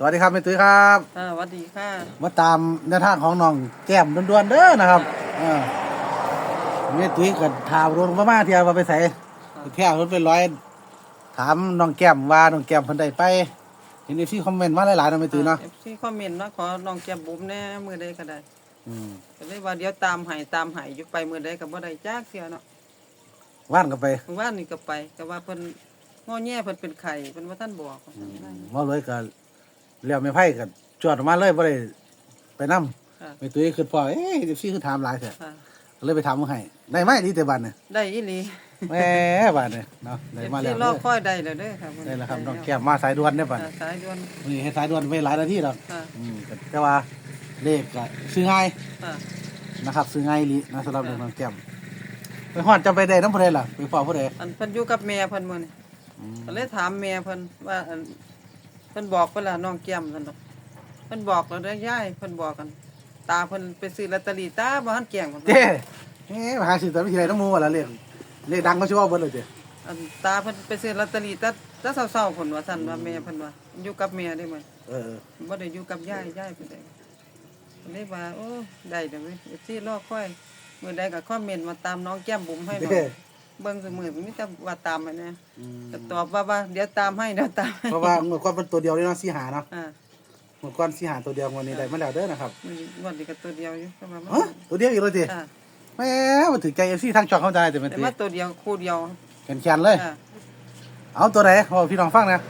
สวัสดีครับแม่ตุ้ยครับอ่าสวัสดีค่ะมาตามแนวทางของน้องแก้มด่วนๆเด้อนะครับเออแม่ตุ้ยกับถามรถมามาเที่ยวว่าไปใส่เที่ยวรถเป็นร้อยถามน้องแก้มว่าน้องแก้มเพิ่นได้ไปเห็นที่คอมเมนต์มาหลายๆเนาะแม่ตุ้ยเนาะเอฟซีคอมเมนต์ว่าขอน้องแก้มบุ๋มแน่มือใดก็ได้อืมก็เลยว่าเดี๋ยวตามให้ตามให้อยู่ไปมือใดก็บ่ได้จักเสียเนาะว่านกันไปเมื่อวานนี่ก็ไปก็ว่าเพิ่นงอแง่เพิ่นเป็นไข้เพิ่นว่าท่านบอกว่าซั่นได้มาเลยก็ เลี้ยวไม่ไพ่กันจอดออกมาเลยบ่ได้ไปนํค่ะแม่ตุ้ยคือพอเอ๊ะเดี๋ยวซี่คือถามหลายแท้ค่ะก็เลยไปถามมาให้ได้ไหมดีแต่บัดเนี่ยได้อีหลีแหมบัดเนี่ยเนาะได้เอฟมาแล้ซีวรอเด้อคอยได้แล้วเด้อค่ะได้แล้วครับน้องแก้มมาสายด่วนเนี่ยบัดอ่าสายด่วนนี่ให้สายด่วนไปหลายนาทีแล้วค่ะอืมแต่ว่าเลขก็ซื้อง่ายค่ะ นะครับ ซื้อง่ายอีหลีนะสำหรับเด็กน้องแก้มไปฮอดจะไปได้น้ำผู้ใดล่ะไปฟ้าผู้ใดอันเพิ่นอยู่กับแม่เพิ่นมื้อนี้ก็เลยถามแม่เพิ่นว่าอัน เพิ่นบอกเพิ่นล่ะน้องแก้มซั่นดอกเพิ่นบอกแล้วเด้อยายเพิ่นบอกกัน ตาเพิ่นไปซื้อลอตเตอรี่ตาบ่ทันแกล้งเพิ่นเจ้เฮ้มาหาซื้อแต่ไม่ใช่น้ำมูว่าละเลขเลขดังก็ชื่อว่าเบิดเลยเจ้อันตาเพิ่นไปซื้อลอตเตอรี่แต่แต่เช้าๆเพิ่นว่าซั่นว่าแม่เพิ่นว่าอยู่กับแม่ได้มั้ยเออบ่ได้อยู่กับยายยายเพิ่นได้เลยว่าโอ้ได้เด้อเว้ยเอฟซีรอคอยมื้อใดก็คอมเมนต์มาตามน้องแก้มบุ๋มให้หน่อเจ้ย เบิ่งซุมื้อมีแต่ว่าตามไปนะก็ตอบว่าว่าเดี๋ยวตามให้เดี๋ยวตามให้เพราะว่าเมื่อก่อนเป็นตัวเดียวเลยเนาะสีหาเนาะอ่าเมื่อก่อนสีหาตัวเดียววันนี้ได้มาแล้วเด้อนะครับมื้อวันนี้ก็ตัวเดียวอยู่ก็ว่ามันฮะตัวเดียวอีกเลยเจ้อ่าแหมมาถึงใจเอฟซีทางช่องเข้าใจแต่เป็นแต่ตีว่าตัวเดียวคู่เดียวแขนๆเลย อ่าเอาตัวไหนบอกพี่น้องฟังนะ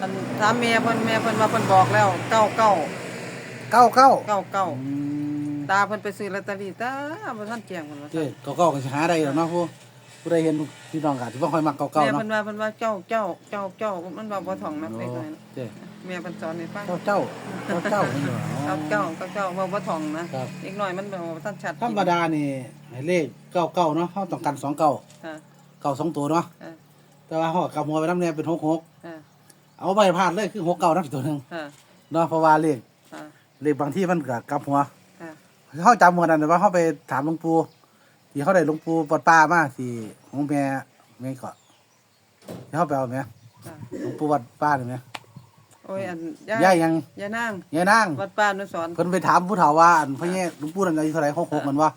อันถามแม่เพิ่นแม่เพิ่นว่าเพิ่นบอกแล้วเก้าเก้าเก้าเก้าเก้าเก้าอืมตาเพิ่นไปซื้อลอตเตอรี่ตาบ่ทันแจ้งเพิ่นว่าเจ้เก้าเก้าก็สิหาได้แล้วเนาะผู้ ผู้ใดเห็นพี่น้องก็ที่ว่าคอยมักเก้าเก้าแม่เนาะเพิ่นว่าเพิ่นว่าเจ้าเจ้าเจ้าเจ้ามันว่าบ่ท่องนับโอ้เล็กน้อยนะเจ้แม่เพิ่นสอนให้ฟังเจ้าเจ้าเจ้าเจ้านี่เหรออ๋อเจ้าเจ้าเจ้าเจ้าว่าบ่ท่องนะครับเล็กน้อยมันบ่บ่ทันชัดธรรมดานี่ให้เลขเก้าเก้าเนาะเขาต้องการสองเก้าอ่าเก้าสองตัวเนาะอ่าแต่ว่าเขากำหัวไปน้ำเนี่ยเป็นหกหกอ่าเอาใบพลาดเลยคือหกเก้านับตัวหนึ่งอ่าเนาะเพราะว่าเลขอ่าเลขบางที่มันกับกำหัวอ่าเขาจำหมดนั่นแต่ว่าเขาไปถามหลวงปู่ ที่เขาได้หลวงปู่ปอดป้ามาที่ของแม่แม่เกาะที่เขาไปเอาไหมอ่าหลวงปู่วัดป้าเลยไหมโอ้ยอันย่ายยังย่านางยายนางวัดป้านุสรณ์เพิ่นไปถามผู้เฒ่าว่าอันพระเยซูหลวงปู่นั่นอายุเท่าไหร่หกหกมันวะ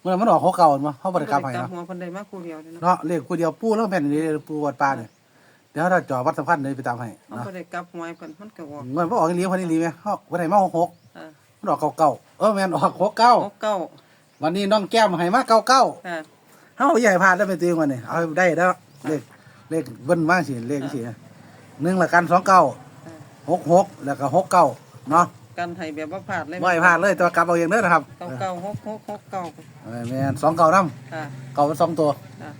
เมื่อนั้นมันออกหกเก้ามันวะเขาบริกรรมให้กลับเนาะ หัวเพิ่นได้มาคู่เดียวเด้อเนาะเนาะเลขกูเดียวปู่แล้วแม่นนี่ปู่วัดป่าเนี่ยเดี๋ยวถ้าจ่อวัดสำคัญเลยไปตามให้มันเนาะบ่ได้กลับหัวให้เพิ่นมันก็ออกเงินบ่ออกอีหลีคนนี้หลีไหมเฮาวันไหนมาหกหกอ่ามันออกเก้าเก้าเออแม่นออกหกเก้าหกเก้า วันนี้น้องแก้มให้มาเก้าเก้าอ่าเฮาใหญ่พลาดแล้วไปตีวันนี้เอาได้แล้วเลขเลขเบิ้นมาสิเลขสิหนึ่งละกันสองเก้าอ่าหกหกแล้วก็หกเก้าเนาะกันให้แบบว่าพลาดเลยไม่ให้พลาดเลยแต่ว่ากลับเอาเองเด้อนะครับเก้าเก้าหกหกหกเก้าเออแม่นสองเก้านำอ่าเก้าเป็นสองตัวอ่า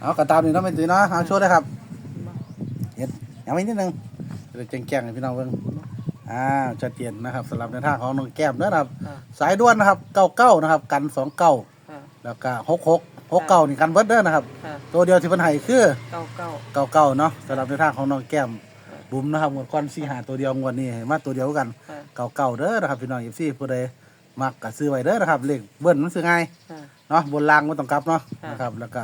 เอากระตามนี่เนาะเป็นตีเนาะเอาโชว์ได้ครับเห็นยังไม่นิดนึงจะแจ้งแจ้งให้พี่น้องเบิ่ง อ่าชัดเจนนะครับสำหรับในทางของน้องแก้มนะครับ อ่า สายด่วนนะครับเก้าเก้านะครับ กันสองเก้าอ่าแล้วก็หกหกหกเก้านี่กันเบิดเด้อนะครับ อ่าตัวเดียวที่เพิ่นให้คือเก้าเก้า เก้าเก้าเนาะสำหรับในทางของน้องแก้มบุ๋มนะครับงวดก้อนสี่หาตัวเดียวงวดนี้ให้มาตัวเดียวกันอ่า เก้าเก้าเด้อนะครับพี่น้องเอฟซีผู้ใดมักก็ซื้อไว้เด้อนะครับเลขเบิ้ลมันซื้อง่าย อ่า เนาะบนล่างไม่ต้องกลับเนาะค่ะนะครับแล้วก็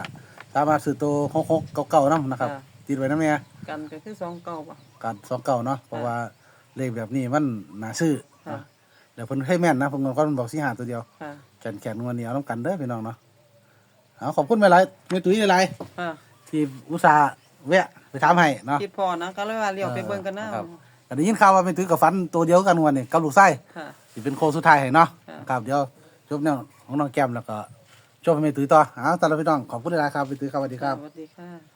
สามารถซื้อตัวหกหกเก้าเก้านํนะครับค่ะ ติดไว้นะแม่กันก็คือสองเก้าป่ะ การสองเก่าเนาะเพราะว่า เลขแบบนี้มันน่าซื้อค่ะเนาะเดี๋ยวเพิ่นให้แม่นนะเพิ่นก็มันบอกสิหาตัวเดียวอ่าแขนแขนงวนนี้เอาต้องกันเด้อพี่น้องเนาะเอาขอบคุณไปหลายแม่ตุ้ยหลายอ่าๆที่อุตส่าห์แวะไปถามให้เนาะ คิดพอนะก็เลยว่าเลี้ยวไปเบิ่งกันนะครับแต่ได้ยินข่าวว่าแม่ตุ้ยกับฟันตัวเดียวกันงวนนี่กับลูกไส้ค่ะสิเป็นโคสุดท้ายให้เนาะค่ะ ครับเดี๋ยวจบแนวของน้องแก้มแล้วก็จบให้แม่ตุ้ยต่อเอาตอนเราพี่น้องขอบคุณหลายๆครับแม่ตุ้ยครับสวัสดีครับ สวัสดีค่ะ